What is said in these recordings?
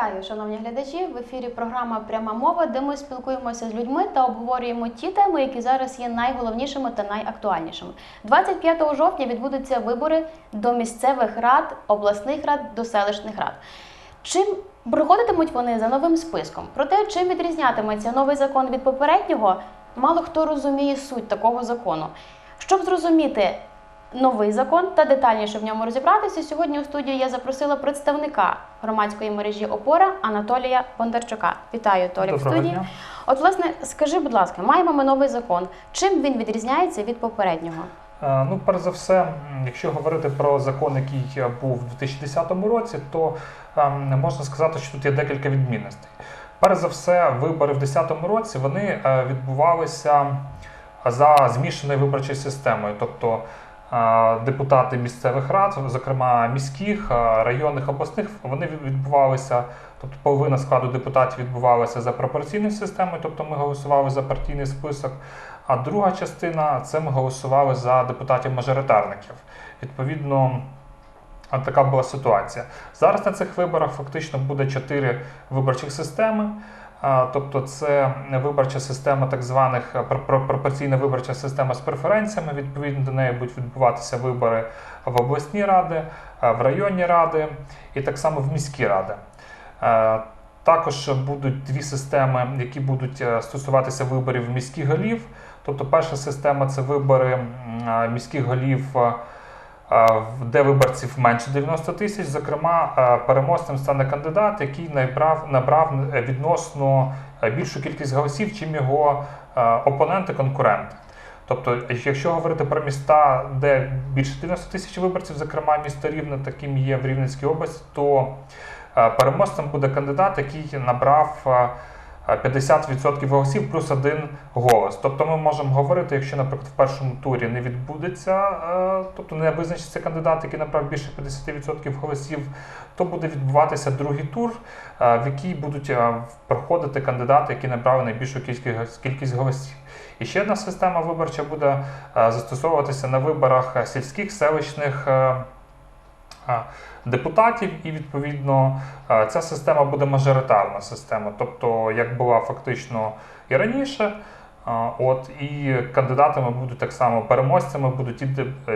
Вітаю, шановні глядачі! В ефірі програма Пряма мова, де ми спілкуємося з людьми та обговорюємо ті теми, які зараз є найголовнішими та найактуальнішими. 25 жовтня відбудуться вибори до місцевих рад, обласних рад, до селищних рад. Чим проходитимуть вони за новим списком? Про те, чим відрізнятиметься новий закон від попереднього, мало хто розуміє суть такого закону. Щоб зрозуміти новий закон та детальніше в ньому розібратися, сьогодні у студію я запросила представника громадської мережі Опора Анатолія Бондарчука. Вітаю, Толік, в студії. дня. От, власне, скажи, будь ласка, маємо ми новий закон. Чим він відрізняється від попереднього? Ну, перш за все, якщо говорити про закон, який е, був у 2010 році, то можна сказати, що тут є декілька відмінностей. Перш за все, вибори в 2010 році вони е, відбувалися за змішаною виборчою системою, тобто депутати місцевих рад, зокрема міських, районних, обласних, вони відбувалися. Тобто половина складу депутатів відбувалася за пропорційною системою, тобто ми голосували за партійний список. А друга частина це ми голосували за депутатів-мажоритарників. Відповідно, така була ситуація. Зараз на цих виборах фактично буде чотири виборчих системи. Тобто це виборча система так званих е, пр- пр- пропорційна виборча система з преференціями. Відповідно до неї будуть відбуватися вибори в обласні ради, е, в районні ради і так само в міські ради. Е, Також будуть дві системи, які будуть стосуватися виборів міських голів. Тобто, перша система це вибори міських голів, де виборців менше 90 тисяч. Зокрема, е, переможцем стане кандидат, який набрав, набрав е, відносно е, більшу кількість голосів, чим його опоненти, конкуренти. Тобто, якщо говорити про міста, де більше 90 тисяч виборців, зокрема місто Рівне, таким є в Рівненській області, то переможцем буде кандидат, який набрав 50% голосів плюс один голос. Тобто ми можемо говорити, якщо, наприклад, в першому турі не відбудеться, е, тобто не визначиться кандидат, який набрав більше 50% голосів, то буде відбуватися другий тур, е, в який будуть е, проходити кандидати, які набрали найбільшу кількість голосів. І ще одна система виборча буде застосовуватися на виборах сільських селищних депутатів, і відповідно е, ця система буде мажоритарна система, тобто як була фактично і раніше. е, От і кандидатами будуть так само переможцями будуть ті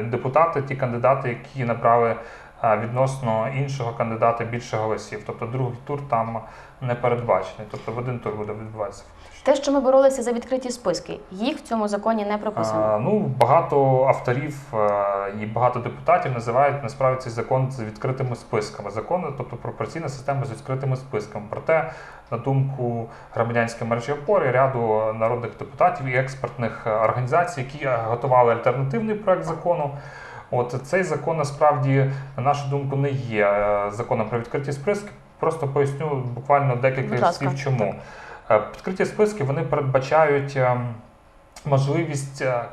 депутати, ті кандидати, які набрали е, відносно іншого кандидата більше голосів. Тобто другий тур там не передбачений. Тобто в один тур буде відбуватися. Те, що ми боролися за відкриті списки, їх в цьому законі не прописано. А, ну, багато авторів е, і багато депутатів називають насправді цей закон з відкритими списками. Закон, тобто пропорційна система з відкритими списками. Проте, на думку громадянської мережі опори, ряду народних депутатів і експертних організацій, які готували альтернативний проект закону. От цей закон насправді, на нашу думку, не є е, законом про відкриті списки. Просто поясню буквально декілька слів, чому. Е, Відкриті списки вони передбачають ем, можливість е,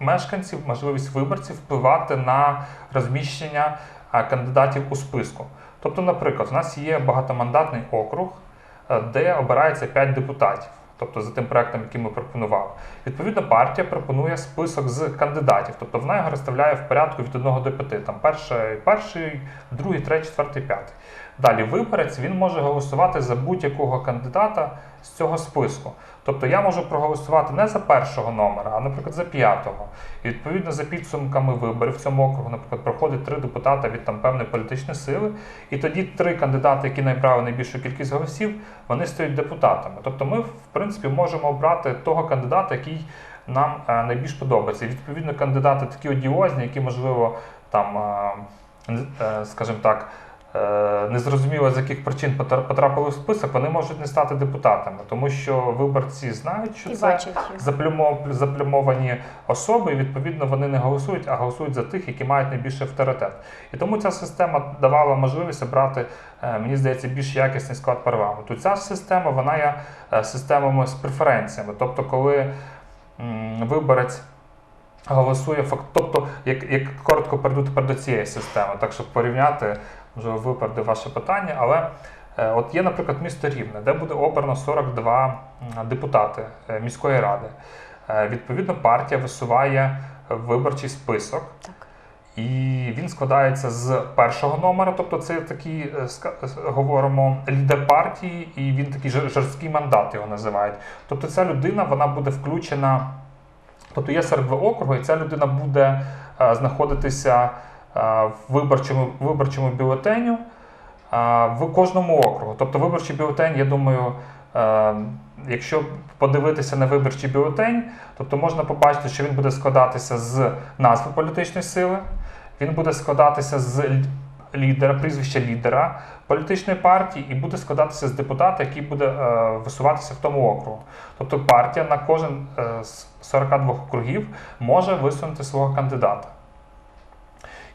мешканців, можливість виборців впливати на розміщення е, кандидатів у списку. Тобто, наприклад, у нас є багатомандатний округ, е, де обирається 5 депутатів. Тобто за тим проектом, який ми пропонували. Відповідно, партія пропонує список з кандидатів, тобто вона його розставляє в порядку від 1 до 5. Там перший, перший, другий, третій, четвертий, п'ятий. Далі виборець він може голосувати за будь-якого кандидата з цього списку. Тобто я можу проголосувати не за першого номера, а, наприклад, за п'ятого. І відповідно за підсумками виборів в цьому округу, наприклад, проходить три депутата від там певної політичної сили, і тоді три кандидати, які набрали найбільшу кількість голосів, вони стають депутатами. Тобто, ми, в принципі, можемо обрати того кандидата, який нам е, найбільш подобається. І відповідно кандидати такі одіозні, які можливо там, е, е, скажімо так. Е, Незрозуміло, з яких причин потра- потрапили в список, вони можуть не стати депутатами, тому що виборці знають, що І це заплюмовані особи, і відповідно вони не голосують, а голосують за тих, які мають найбільший авторитет. І тому ця система давала можливість обрати, е, мені здається, більш якісний склад парламенту. Ця система вона є е, системами з преференціями, тобто, коли виборець. Голосує факт, тобто, як, як коротко перейду тепер до цієї системи, так щоб порівняти, вже випереди ваше питання, але Е, От є, наприклад, місто Рівне, де буде обрано 42 депутати е, міської ради. Е, Відповідно, партія висуває виборчий список, Так. І він складається з першого номера, тобто це такий, говоримо, лідер партії, і він такий жорсткий мандат його називають. Тобто ця людина вона буде включена, тобто є 42 округи, і ця людина буде знаходитися виборчому, виборчому бюлетеню в кожному округу. Тобто виборчий бюлетень, я думаю, е, якщо подивитися на виборчий бюлетень, тобто можна побачити, що він буде складатися з назви політичної сили, він буде складатися з лідера, прізвища лідера політичної партії, і буде складатися з депутата, який буде е, висуватися в тому округу. Тобто партія на кожен е, з 42 округів може висунути свого кандидата.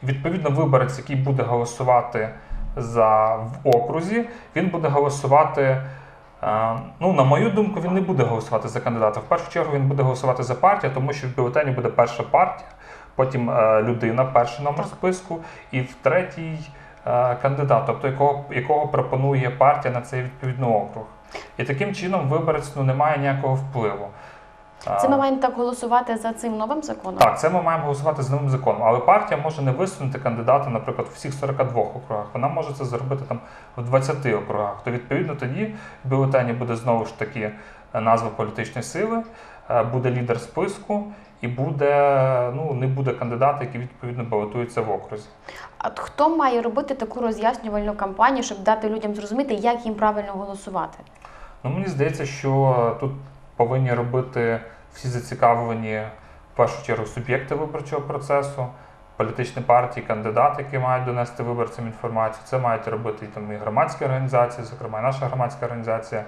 Відповідно, виборець, який буде голосувати за в окрузі, він буде голосувати. е, Ну, на мою думку, він не буде голосувати за кандидата. В першу чергу він буде голосувати за партію, тому що в бюлетені буде перша партія, потім е, людина, перший номер списку, і в третій е, кандидат, тобто якого, якого пропонує партія на цей відповідний округ. І таким чином виборець ну, не має ніякого впливу. Це ми маємо так голосувати за цим новим законом? так, це ми маємо голосувати з новим законом. Але партія може не висунути кандидата, наприклад, в всіх 42 округах. Вона може це зробити там в 20 округах. То відповідно тоді в бюлетені буде знову ж таки е, назва політичної сили, е, буде лідер списку і буде ну не буде кандидата, який відповідно балотується в окрузі. А хто має робити таку роз'яснювальну кампанію, щоб дати людям зрозуміти, як їм правильно голосувати? Ну мені здається, що тут повинні робити всі зацікавлені в першу чергу суб'єкти виборчого процесу, політичні партії, кандидати, які мають донести виборцям інформацію. Це мають робити і там і громадські організації, зокрема і наша громадська організація.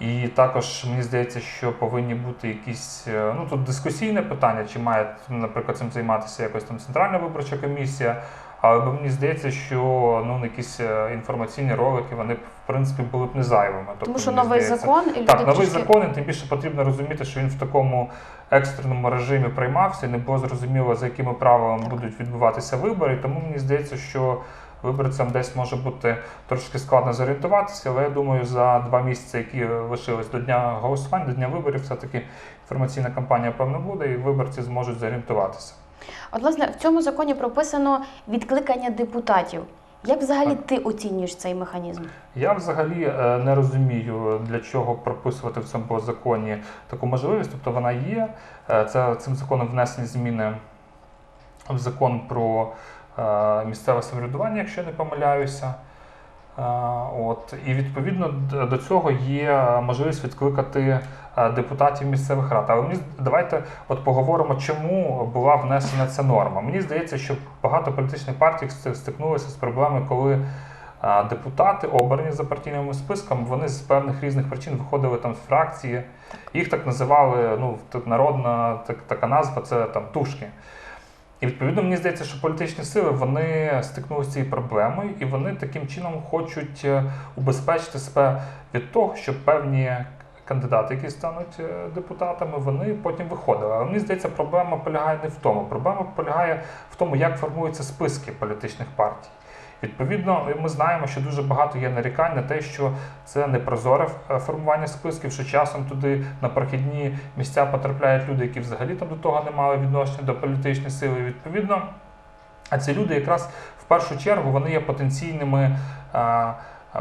І також мені здається, що повинні бути якісь е, ну тут дискусійне питання, чи має наприклад цим займатися якось там центральна виборча комісія. Але мені здається, що ну якісь е, інформаційні ролики вони б в принципі були б не зайвими. Тобто, Тому що новий здається, закон і люди так, новий трішки- закон, і тим більше потрібно розуміти, що він в такому екстреному режимі приймався, і не було зрозуміло, за якими правилами Так. будуть відбуватися вибори. Тому мені здається, що виборцям десь може бути трошки складно зорієнтуватися, але я думаю, за два місяці, які лишились до дня голосування, до дня виборів, все-таки інформаційна кампанія певно буде, і виборці зможуть зорієнтуватися. От, власне, в цьому законі прописано відкликання депутатів. Як взагалі ти оцінюєш цей механізм? Я взагалі е, не розумію, для чого прописувати в цьому законі таку можливість. Тобто вона є. Е, Це цим законом внесені зміни в закон про е, місцеве самоврядування, якщо я не помиляюся. Е, От і відповідно до цього є можливість відкликати е, депутатів місцевих рад. Але мені давайте от поговоримо, чому була внесена ця норма. Мені здається, що багато політичних партій стикнулися з проблемою, коли депутати, обрані за партійними списками, вони з певних різних причин виходили там з фракції. Їх так називали, ну, народна так, така назва це там тушки. І відповідно мені здається, що політичні сили вони стикнулися з цією проблемою, і вони таким чином хочуть е, убезпечити себе від того, що певні кандидати, які стануть е, депутатами, вони потім виходили. Але мені здається, проблема полягає не в тому. Проблема полягає в тому, як формуються списки політичних партій. Відповідно, ми знаємо, що дуже багато є нарікань на те, що це непрозоре е, формування списків, що часом туди на прохідні місця потрапляють люди, які взагалі там до того не мали відношення до політичної сили. Відповідно, а ці люди якраз в першу чергу вони є потенційними е,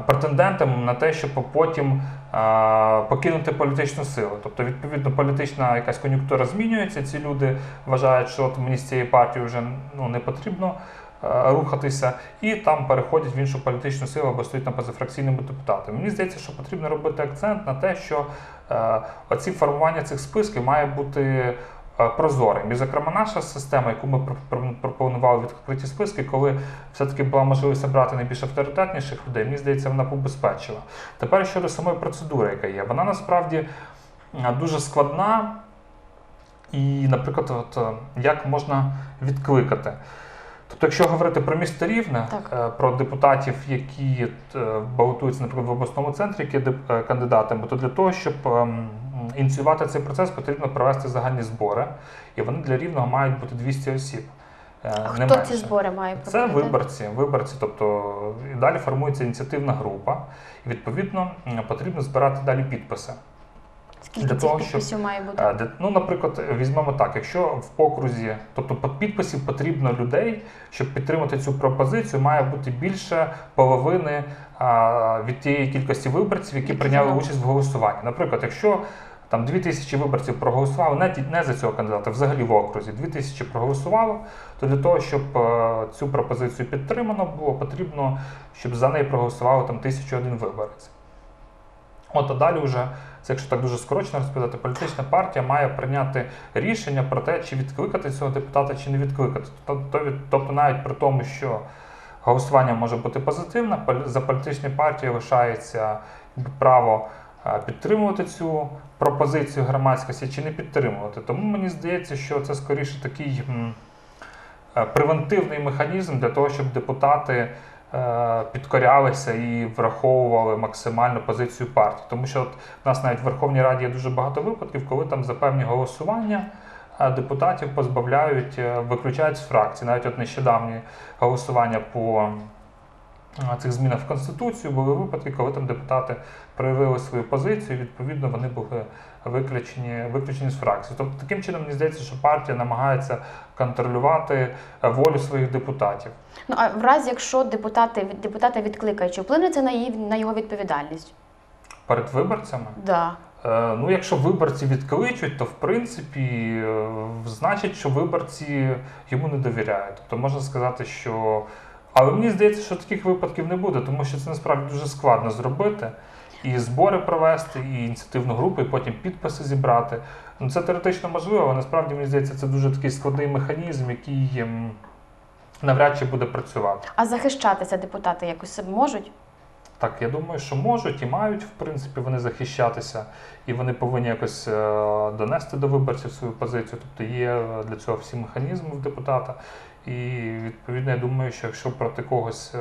претендентами на те, щоб потім е, покинути політичну силу. Тобто, відповідно, політична якась кон'юнктура змінюється. Ці люди вважають, що от мені з цієї партії вже ну, не потрібно рухатися, і там переходять в іншу політичну силу або стають на позафракційними депутатами. Мені здається, що потрібно робити акцент на те, що е, оці формування цих списків має бути е, прозорим. І, зокрема, наша система, яку ми пр- пр- пропонували відкриті списки, коли все-таки була можливість обрати найбільш авторитетніших людей, мені здається, вона побезпечила. Тепер щодо самої процедури, яка є, вона насправді е, дуже складна. І, наприклад, от, е, як можна відкликати. Тобто, якщо говорити про місто Рівне, Так. е, про депутатів, які е, балотуються, наприклад, в обласному центрі, які є е, кандидатами, то для того, щоб ем, ініціювати цей процес, потрібно провести загальні збори, і вони для рівного мають бути 200 осіб. А не хто менше. ці збори має Це виборці, виборці, тобто і далі формується ініціативна група, і відповідно потрібно збирати далі підписи. Скільки Для цих того, щоб, підписів має бути? Е, де- Ну, наприклад, візьмемо так: якщо в окрузі, тобто підписів потрібно людей, щоб підтримати цю пропозицію, має бути більше половини а, від тієї кількості виборців, які прийняли участь в голосуванні. Наприклад, якщо там 2 тисячі виборців проголосували не, не за цього кандидата, взагалі в окрузі 2 тисячі проголосувало, то для того, щоб е, цю пропозицію підтримано було, потрібно, щоб за неї проголосувало там 1001 виборець. От а далі вже, це якщо так дуже скорочено розповідати, політична партія має прийняти рішення про те, чи відкликати цього депутата, чи не відкликати. Тобто, тобто навіть при тому, що голосування може бути позитивне, за політичною партією лишається право е, підтримувати цю пропозицію громадськості чи не підтримувати. Тому мені здається, що це скоріше такий е, превентивний механізм для того, щоб депутати підкорялися і враховували максимально позицію партії. Тому що от в нас навіть в Верховній Раді є дуже багато випадків, коли там за певні голосування е, депутатів позбавляють, е, виключають з фракції. Навіть от нещодавні голосування по е, цих змінах в Конституцію були випадки, коли там депутати проявили свою позицію, відповідно вони були виключені, виключені з фракції. Тобто таким чином мені здається, що партія намагається контролювати е, волю своїх депутатів. Ну а в разі, якщо депутати депутата відкликають, чи вплине це на її на його відповідальність? Перед виборцями, Да. Е, ну якщо виборці відкличуть, то в принципі е, значить, що виборці йому не довіряють. Тобто можна сказати, що. Але мені здається, що таких випадків не буде, тому що це насправді дуже складно зробити. І збори провести, і ініціативну групу, і потім підписи зібрати. Ну це теоретично можливо, але насправді мені здається, це дуже такий складний механізм, який ем, навряд чи буде працювати. А захищатися депутати якось себе можуть? Так, я думаю, що можуть і мають, в принципі, вони захищатися, і вони повинні якось е, донести до виборців свою позицію. Тобто є е, для цього всі механізми в депутата. І відповідно, я думаю, що якщо проти когось.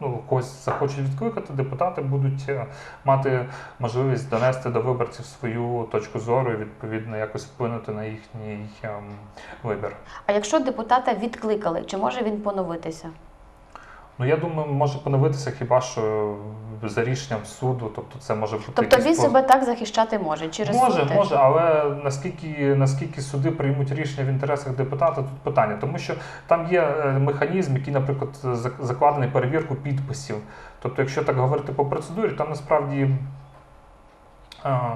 Ну, когось захочуть відкликати, депутати будуть е, мати можливість донести до виборців свою точку зору і відповідно якось вплинути на їхній ем, вибір. А якщо депутата відкликали, чи може він поновитися? Ну я думаю, може поновитися хіба що за рішенням суду, тобто це може бути Тобто він себе так захищати може через Може, суд теж? може, але наскільки, наскільки суди приймуть рішення в інтересах депутата, тут питання. Тому що там є е, механізм, який, наприклад, закладений перевірку підписів. Тобто, якщо так говорити по процедурі, там насправді а,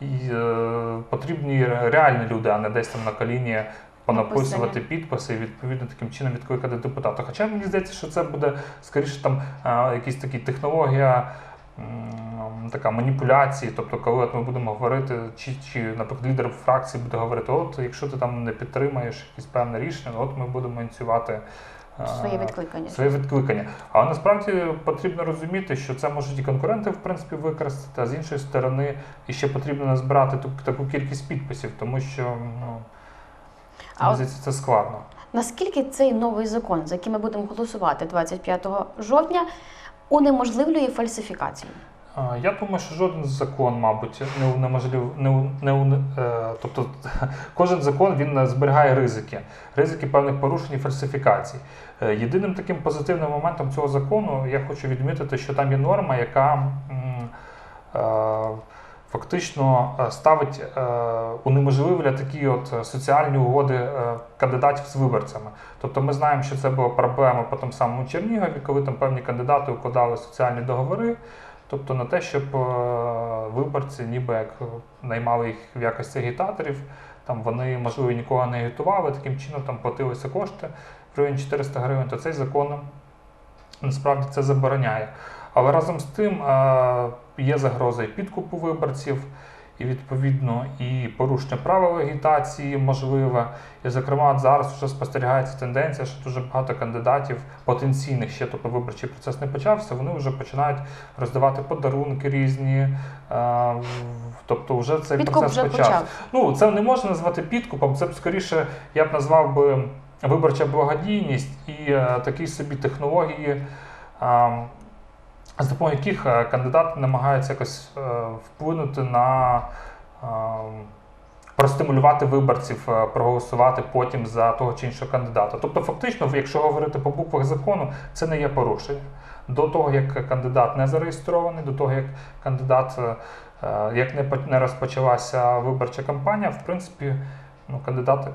і, е, потрібні реальні люди, а не десь там на коліні понаписувати підписи і відповідно таким чином відкликати депутата. Хоча мені здається, що це буде скоріше там якісь такі технологія. Така маніпуляції, тобто, коли от ми будемо говорити, чи, чи наприклад, лідер фракції буде говорити, от якщо ти там не підтримаєш якесь певне рішення, от ми будемо ініціювати Своє відкликання. своє відкликання. Але насправді потрібно розуміти, що це можуть і конкуренти в принципі використати, а з іншої сторони і ще потрібно назбирати таку кількість підписів, тому що ну, А от це складно. наскільки цей новий закон, за який ми будемо голосувати 25 жовтня, унеможливлює фальсифікацію? Я думаю, що жоден закон, мабуть, не унеможлив, не, не е, тобто кожен закон він е, зберігає ризики, ризики певних порушень і фальсифікацій. Е, Єдиним таким позитивним моментом цього закону я хочу відмітити, що там є норма, яка е, фактично е, ставить, е, унеможливлює такі от е, соціальні угоди кандидатів з виборцями. Тобто ми знаємо, що це була проблема по тому самому Чернігові, коли там певні кандидати укладали соціальні договори. Тобто на те, щоб виборці ніби як наймали їх в якості агітаторів, там вони, можливо, нікого не агітували, таким чином там платилися кошти в районі 400 гривень, то цей закон насправді це забороняє. Але разом з тим е, є загроза і підкупу виборців, і відповідно і порушення правил агітації можливе. І, зокрема, зараз вже спостерігається тенденція, що дуже багато кандидатів потенційних ще, тобто виборчий процес не почався, вони вже починають роздавати подарунки різні. е, Тобто, вже цей Підкуп процес вже почався. почав. Ну, це не можна назвати підкупом, це б скоріше, я б назвав би виборча благодійність і е, такі собі технології, з допомогою яких е, кандидати намагаються якось е, вплинути на е, простимулювати виборців проголосувати потім за того чи іншого кандидата. Тобто, фактично, якщо говорити по буквах закону, це не є порушення. До того, як кандидат не зареєстрований, до того, як кандидат як не розпочалася виборча кампанія, в принципі, ну, кандидати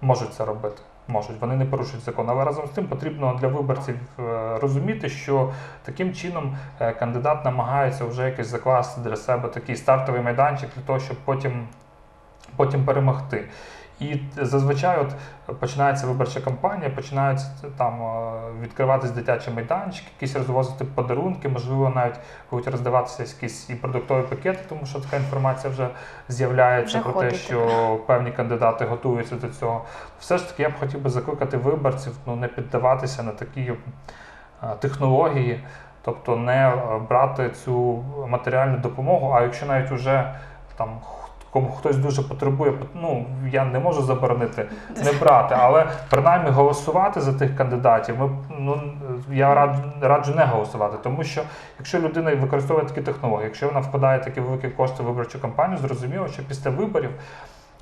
можуть це робити. Можуть, вони не порушують закон. Але разом з тим потрібно для виборців е, розуміти, що таким чином е, кандидат намагається вже якось закласти для себе такий стартовий майданчик для того, щоб потім, потім перемогти. І зазвичай от починається виборча кампанія, починаються там е, відкриватись дитячі майданчики, якісь розвозити подарунки, можливо, навіть будуть роздаватися якісь і продуктові пакети, тому що така інформація вже з'являється Вже про те, що певні кандидати готуються до цього. Все ж таки, я б хотів би закликати виборців ну, не піддаватися на такі е, технології, тобто не е, брати цю матеріальну допомогу. А якщо навіть уже там кому хтось дуже потребує, ну я не можу заборонити не брати, але принаймні голосувати за тих кандидатів. Ми ну я рад, раджу не голосувати, тому що якщо людина використовує такі технології, якщо вона вкладає такі великі кошти в виборчу кампанію, зрозуміло, що після виборів,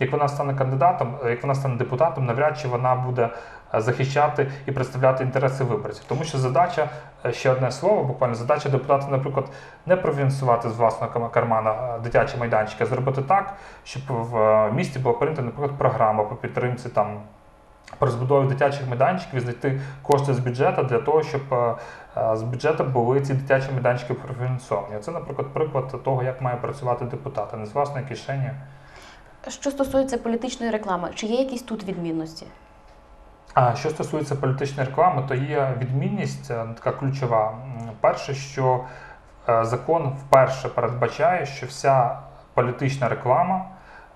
як вона стане кандидатом, як вона стане депутатом, навряд чи вона буде захищати і представляти інтереси виборців. Тому що задача, е, ще одне слово, буквально задача депутата, наприклад, не профінансувати з власного кармана е, дитячі майданчики, а зробити так, щоб в е, місті була прийнята, наприклад, програма по підтримці там. По розбудові дитячих майданчиків і знайти кошти з бюджету для того, щоб е, е, з бюджету були ці дитячі майданчики профінансовані. Це, наприклад, приклад того, як має працювати депутат, а не з власної кишені. Що стосується політичної реклами, чи є якісь тут відмінності? А що стосується політичної реклами, то є відмінність е, така ключова. Перше, що е, закон вперше передбачає, що вся політична реклама,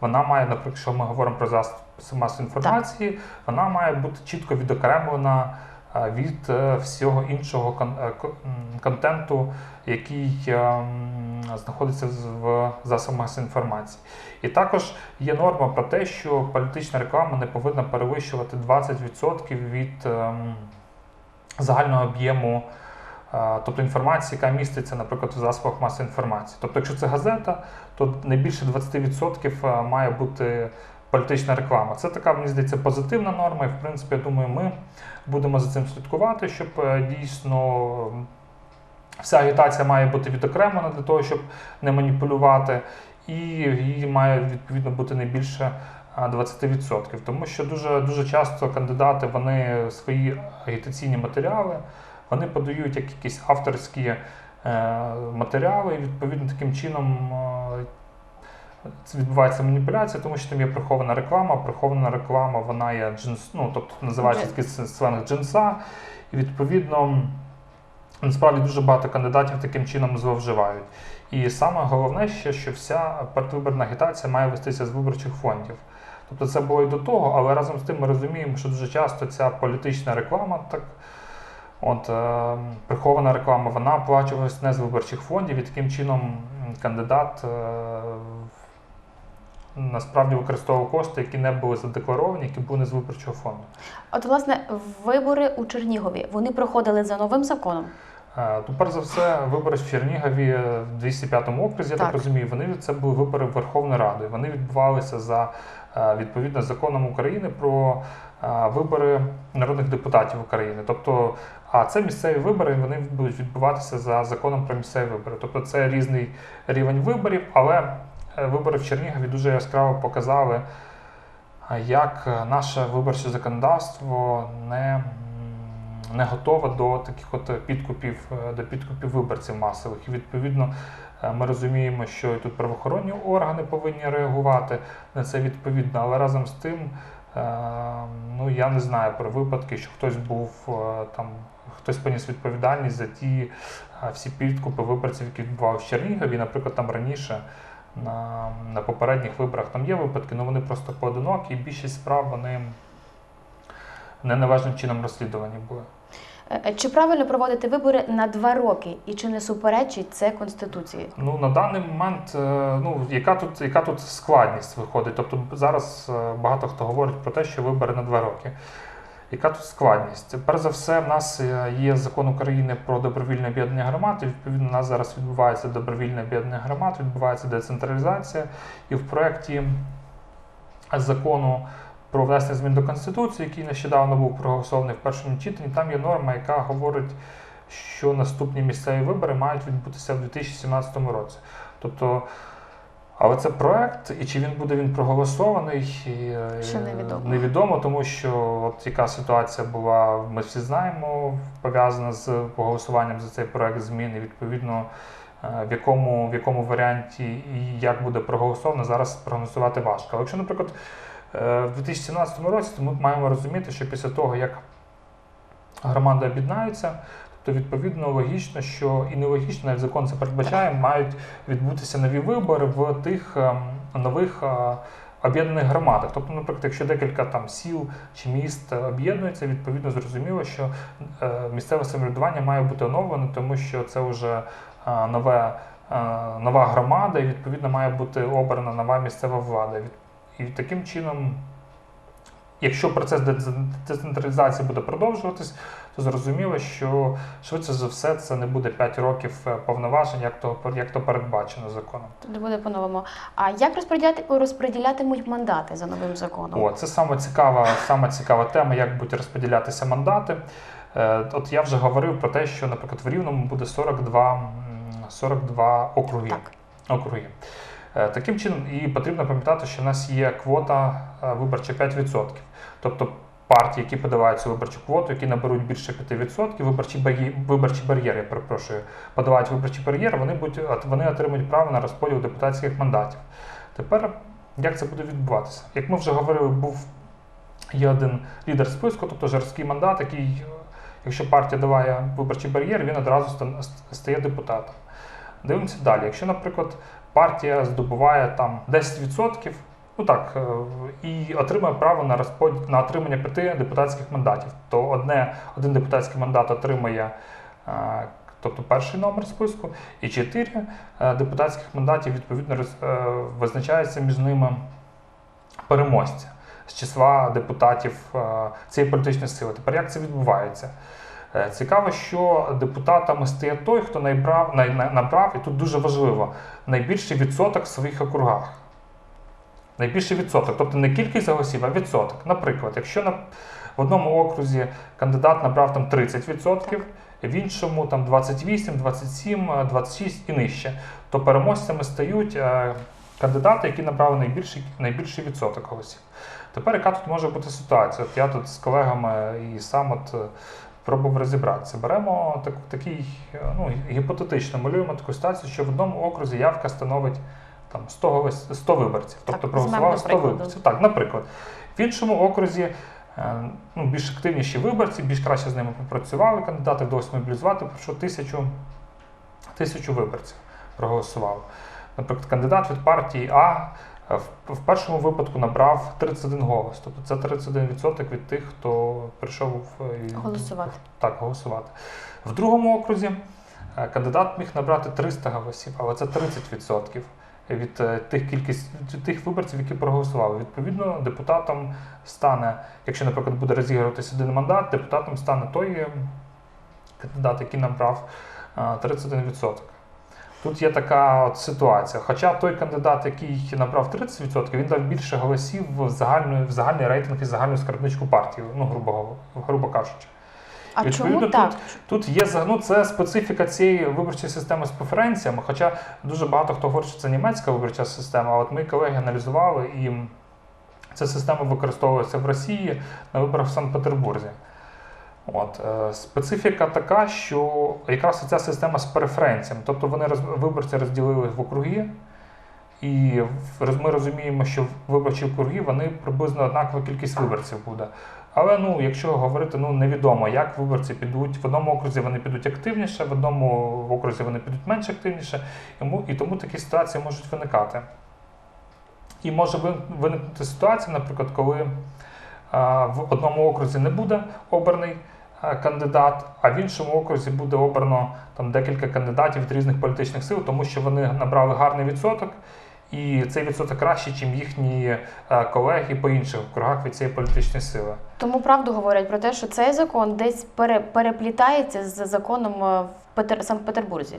вона має, наприклад, якщо ми говоримо про засоби масової інформації, вона має бути чітко відокремлена від е, всього іншого е, контенту, який е, знаходиться в засобах інформації. І також є норма про те, що політична реклама не повинна перевищувати 20% від загального об'єму, тобто інформації, яка міститься, наприклад, в засобах масової інформації. Тобто, якщо це газета, то не більше 20% е, має бути політична реклама. Це така, мені здається, позитивна норма, і в принципі, я думаю, ми будемо за цим слідкувати, щоб е, дійсно вся агітація має бути відокремлена для того, щоб не маніпулювати і її має відповідно бути не більше 20%. Тому що дуже, дуже часто кандидати вони свої агітаційні матеріали вони подають як якісь авторські е, матеріали, і відповідно таким чином е, це відбувається маніпуляція, тому що там є прихована реклама. Прихована реклама, вона є джинс, ну тобто називається такий сленг джинса, і відповідно. Насправді дуже багато кандидатів таким чином зловживають. І саме головне ще, що вся передвиборна агітація має вестися з виборчих фондів. Тобто це було і до того, але разом з тим ми розуміємо, що дуже часто ця політична реклама, так от е, прихована реклама, вона оплачувалась не з виборчих фондів, і таким чином кандидат е, насправді використовував кошти, які не були задекларовані, які були не з виборчого фонду. От, власне, вибори у Чернігові вони проходили за новим законом. Е, Ну, перш за все, вибори в Чернігові в 205-му окрузі, я так. Так. розумію, вони це були вибори в Верховну Раду. і Вони відбувалися за е, відповідно законом України про е, вибори народних депутатів України. Тобто, а це місцеві вибори, вони будуть відбуватися за законом про місцеві вибори. Тобто це різний рівень виборів, але вибори в Чернігові дуже яскраво показали, е, як е, наше виборче законодавство не, не готове до таких от підкупів, е, до підкупів виборців масових. І відповідно е, ми розуміємо, що і тут правоохоронні органи повинні реагувати на це відповідно, але разом з тим. е, Ну, я не знаю про випадки, що хтось був е, там, хтось поніс відповідальність за ті е, всі підкупи виборців, які відбувалися в Чернігові. Наприклад, там раніше на, на попередніх виборах там є випадки, але вони просто поодинокі, і більшість справ вони неналежним чином розслідувані були. Е, Чи правильно проводити вибори на два роки, і чи не суперечить це конституції? Ну на даний момент, е, ну яка тут яка тут складність виходить? Тобто зараз е, багато хто говорить про те, що вибори на два роки. Яка тут складність? Перш за все, в нас е, є закон України про добровільне об'єднання громад. І відповідно у нас зараз відбувається добровільне об'єднання громад, відбувається децентралізація. І в проєкті закону про внесення змін до Конституції, який нещодавно був проголосований в першому читанні, там є норма, яка говорить, що наступні місцеві вибори мають відбутися в 2017 році. Тобто, але це проект, і чи він буде він проголосований, е, Ще невідомо. невідомо, тому що от яка ситуація була, ми всі знаємо, пов'язана з голосуванням за цей проект змін, і відповідно е, в якому, в якому варіанті і як буде проголосовано, зараз прогнозувати важко. Але якщо, наприклад, е, в 2017 році, то ми маємо розуміти, що після того, як громади об'єднаються, то відповідно логічно, що і нелогічно, навіть закон це передбачає, мають відбутися нові вибори в тих ем, нових е, об'єднаних громадах. Тобто, наприклад, якщо декілька там сіл чи міст е, об'єднуються, відповідно зрозуміло, що е, місцеве самоврядування має бути оновлене, тому що це вже нове, нова громада, і відповідно має бути обрана нова місцева влада. Від- І таким чином, якщо процес децентралізації буде продовжуватись, то зрозуміло, що швидше за все це не буде 5 років е, повноважень, як то, як то передбачено законом. Туди буде по-новому. А як розподіляти розподілятимуть мандати за новим законом? О, це саме цікава, саме цікава тема, як будуть розподілятися мандати. Е, От я вже говорив про те, що, наприклад, в Рівному буде 42, м, 42 округи. Так. округи. Е, Таким чином, і потрібно пам'ятати, що в нас є квота е, виборча 5%. Тобто партії, які подавають цю виборчу квоту, які наберуть більше 5%, виборчі бар'єри, виборчі бар'єри, я перепрошую, подавають виборчі бар'єри, вони, будуть, вони отримують право на розподіл депутатських мандатів. Тепер як це буде відбуватися? Як ми вже говорили, був є один лідер списку, тобто жорсткий мандат, який, якщо партія даває виборчий бар'єр, він одразу стає депутатом. Дивимося далі. Якщо, наприклад, партія здобуває там 10%, ну так, е, і отримує право на розподіл на отримання п'яти депутатських мандатів, то одне, один депутатський мандат отримає. е, Тобто перший номер списку, і чотири е, депутатських мандатів відповідно визначається між ними переможця з числа депутатів цієї політичної сили. Тепер як це відбувається? Е, Цікаво, що депутатами стає той, хто най- набрав, і тут дуже важливо, найбільший відсоток в своїх округах. Найбільший відсоток, тобто не кількість голосів, а відсоток. Наприклад, якщо на, в одному окрузі кандидат набрав там 30%, в іншому там 28, 27, е, 26 і нижче, то переможцями стають е, кандидати, які набрали найбільший, найбільший відсоток голосів. Тепер яка тут може бути ситуація? От я тут з колегами і сам от е, пробував розібратися. Беремо так, такий, е, ну, гіпотетично малюємо таку ситуацію, що в одному окрузі явка становить там 100, 100 виборців, тобто Так, проголосувало 100 виборців. Так, наприклад, в іншому окрузі е, ну, більш активніші виборці, більш краще з ними попрацювали кандидати, вдалося мобілізувати, про що тисячу, тисячу виборців проголосували. Наприклад, кандидат від партії А в, першому випадку набрав 31 голос. Тобто це 31% від тих, хто прийшов е, Голосувати. Так, голосувати. В другому окрузі е, кандидат міг набрати 300 голосів, але це 30% від е, тих кількість від тих виборців, які проголосували. Відповідно, депутатом стане, якщо, наприклад, буде розігруватися один мандат, депутатом стане той кандидат, який набрав е, 31%. Тут є така от ситуація. Хоча той кандидат, який набрав 30%, він дав більше голосів в загальний, в загальний рейтинг і загальну скарбничку партії, ну, грубо, грубо кажучи. А Відповідно, чому так? Тут є ну, це специфіка цієї виборчої системи з преференціями. Хоча дуже багато хто говорить, що це німецька виборча система. А от мої колеги аналізували, і ця система використовується в Росії на виборах в Санкт-Петербурзі. От, е, специфіка така, що якраз ця система з преференціями, тобто вони виборці розділили в округи, і ми розуміємо, що виборчі округи вони приблизно однакова кількість виборців буде. Але ну, якщо говорити, ну невідомо, як виборці підуть. В одному окрузі вони підуть активніше, в одному окрузі вони підуть менш активніше, і тому такі ситуації можуть виникати. І може виникнути ситуація, наприклад, коли в одному окрузі не буде обраний кандидат, а в іншому окрузі буде обрано там декілька кандидатів від різних політичних сил, тому що вони набрали гарний відсоток, і цей відсоток кращий, ніж їхні колеги по інших округах від цієї політичної сили. Тому правду говорять про те, що цей закон десь пере, переплітається з законом е, в Петер, Санкт-Петербурзі.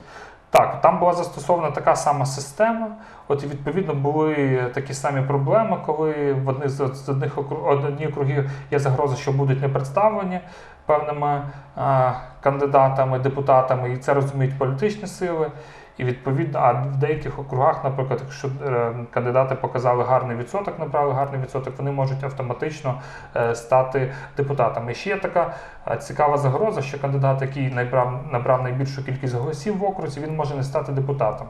Так, там була застосована така сама система. От і відповідно були такі самі проблеми, коли в одних з одних одні округи є загроза, що будуть не представлені певними а, кандидатами, депутатами, і це розуміють політичні сили. І відповідно, а в деяких округах, наприклад, якщо е, кандидати показали гарний відсоток, набрали гарний відсоток, вони можуть автоматично е, стати депутатами. І ще є така е, цікава загроза, що кандидат, який набрав, набрав найбільшу кількість голосів в окрузі, він може не стати депутатом.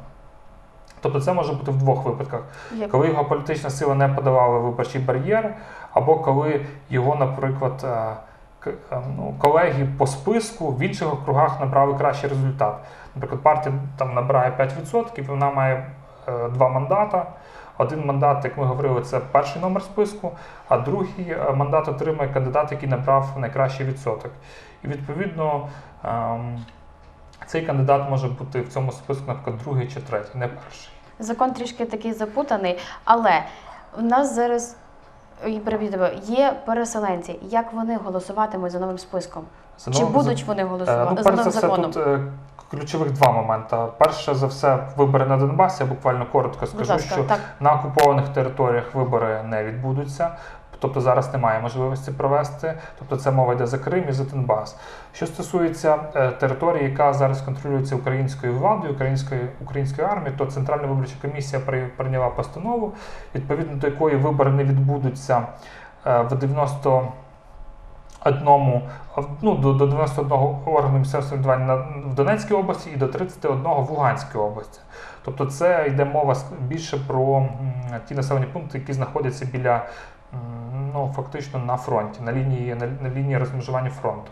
Тобто це може бути в двох випадках Як- коли його політична сила не подавала виборчий бар'єр, або коли його, наприклад, ну, колеги по списку в інших округах набрали кращий результат. Наприклад, партія там набирає 5%, вона має е, два мандата. Один мандат, як ми говорили, це перший номер списку, а другий е, мандат отримає кандидат, який набрав найкращий відсоток. І відповідно ем, цей кандидат може бути в цьому списку, наприклад, другий чи третій, не перший. Закон трішки такий запутаний, але в нас зараз тебе, є переселенці. Як вони голосуватимуть за новим списком? За Чи новим- будуть вони Е, голосувати Ну, за перш за новим все, законом? тут е, ключових два моменти. Перше за все, вибори на Донбасі. Я буквально коротко скажу, ласка, що так. на окупованих територіях вибори не відбудуться. Тобто зараз немає можливості провести. Тобто це мова йде за Крим і за Донбас. Що стосується е, території, яка зараз контролюється українською владою, українською українською армією, то Центральна виборча комісія прийняла постанову, відповідно до якої вибори не відбудуться е, в 90 одному ну, до, до 91 органу місцевого самоврядування в Донецькій області і до 31 в Луганській області. Тобто це йде мова більше про ті населені пункти, які знаходяться біля ну, фактично на фронті, на лінії, на, на лінії розмежування фронту.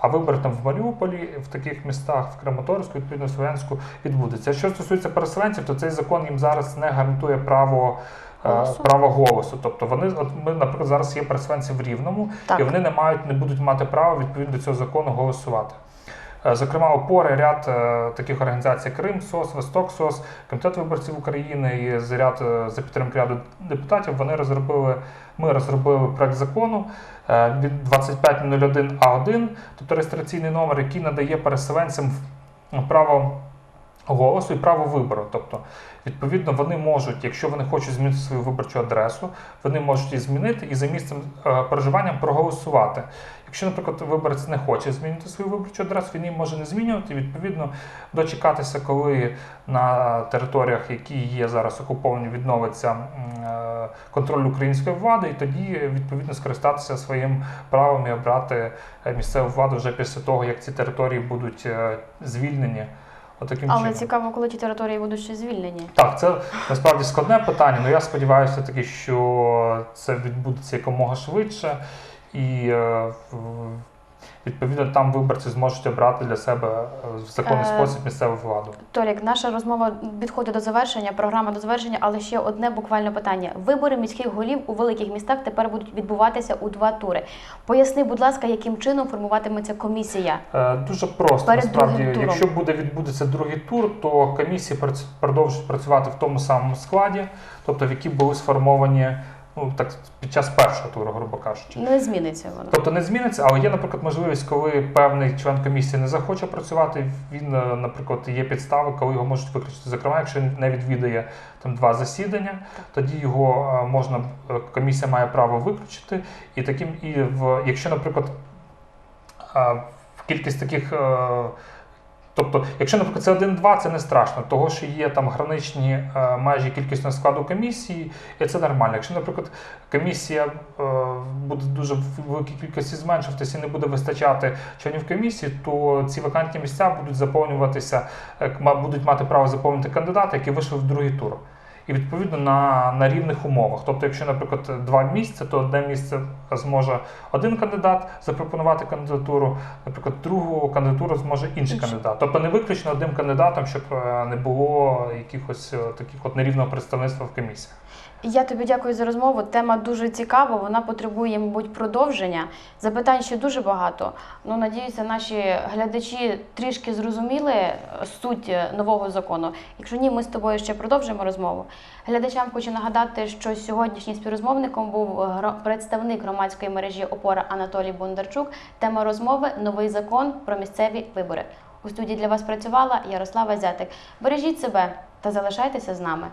А вибори там в Маріуполі, в таких містах, в Краматорську, відповідно, Слов'янську відбудеться. Що стосується переселенців, то цей закон їм зараз не гарантує право. е, Голосу? Право голосу, тобто вони, от ми, наприклад, зараз є переселенці в Рівному, Так. і вони не мають, не будуть мати права відповідно до цього закону голосувати. Е, Зокрема, опори ряд е, таких організацій Крим СОС, Восток СОС, Комітет виборців України і з ряд е, за підтримки ряду депутатів. Вони розробили. Ми розробили проект закону від 2501 А1, тобто реєстраційний номер, який надає переселенцям право голосу і право вибору. Тобто, відповідно, вони можуть, якщо вони хочуть змінити свою виборчу адресу, вони можуть її змінити і за місцем е, проживання проголосувати. Якщо, наприклад, виборець не хоче змінити свою виборчу адресу, він її може не змінювати. Відповідно, дочекатися, коли на територіях, які є зараз окуповані, відновиться е, контроль української влади, і тоді відповідно скористатися своїм правом і обрати е, місцеву владу вже після того, як ці території будуть звільнені. Отаким Але чином. цікаво, коли ті території будуть ще звільнені. Так, це насправді складне питання, але я сподіваюся таки, що це відбудеться якомога швидше, і е, відповідно там виборці зможуть обрати для себе е, в законний Е, спосіб місцеву владу. Толік, наша розмова підходить до завершення, програма до завершення, але ще одне буквально питання. Вибори міських голів у великих містах тепер будуть відбуватися у два тури. Поясни, будь ласка, яким чином формуватиметься комісія? Е, Дуже просто Перед насправді, туром. якщо буде відбудеться другий тур, то комісії прац- працювати в тому самому складі, тобто в які були сформовані ну так під час першого туру, грубо кажучи. Не зміниться воно. Тобто не зміниться, але є, наприклад, можливість, коли певний член комісії не захоче працювати, він, е, наприклад, є підстави, коли його можуть виключити. Зокрема, якщо він не відвідає там два засідання, тоді його е, можна е, комісія має право виключити. І таким, і в якщо, наприклад, в кількість таких. Тобто, якщо, наприклад, це 1-2, це не страшно, того що є там граничні е, межі кількісного складу комісії, і це нормально. Якщо, наприклад, комісія е, буде дуже в великій кількості зменшуватися і не буде вистачати членів комісії, то ці вакантні місця будуть заповнюватися, е, будуть мати право заповнити кандидати, які вийшли в другий тур. І відповідно на, на рівних умовах. Тобто, якщо, наприклад, два місця, то одне місце зможе один кандидат запропонувати кандидатуру, наприклад, другу кандидатуру зможе інший кандидат. Тобто не виключно одним кандидатом, щоб е, не було якихось е, таких от нерівного представництва в комісіях. Я тобі дякую за розмову. Тема дуже цікава, вона потребує, мабуть, продовження. Запитань ще дуже багато. Ну, надіюся, наші глядачі трішки зрозуміли е, суть е, нового закону. Якщо ні, ми з тобою ще продовжимо розмову. Глядачам хочу нагадати, що сьогоднішнім співрозмовником був представник громадської мережі Опора Анатолій Бондарчук. Тема розмови новий закон про місцеві вибори. У студії для вас працювала Ярослава Зятик. Бережіть себе та залишайтеся з нами.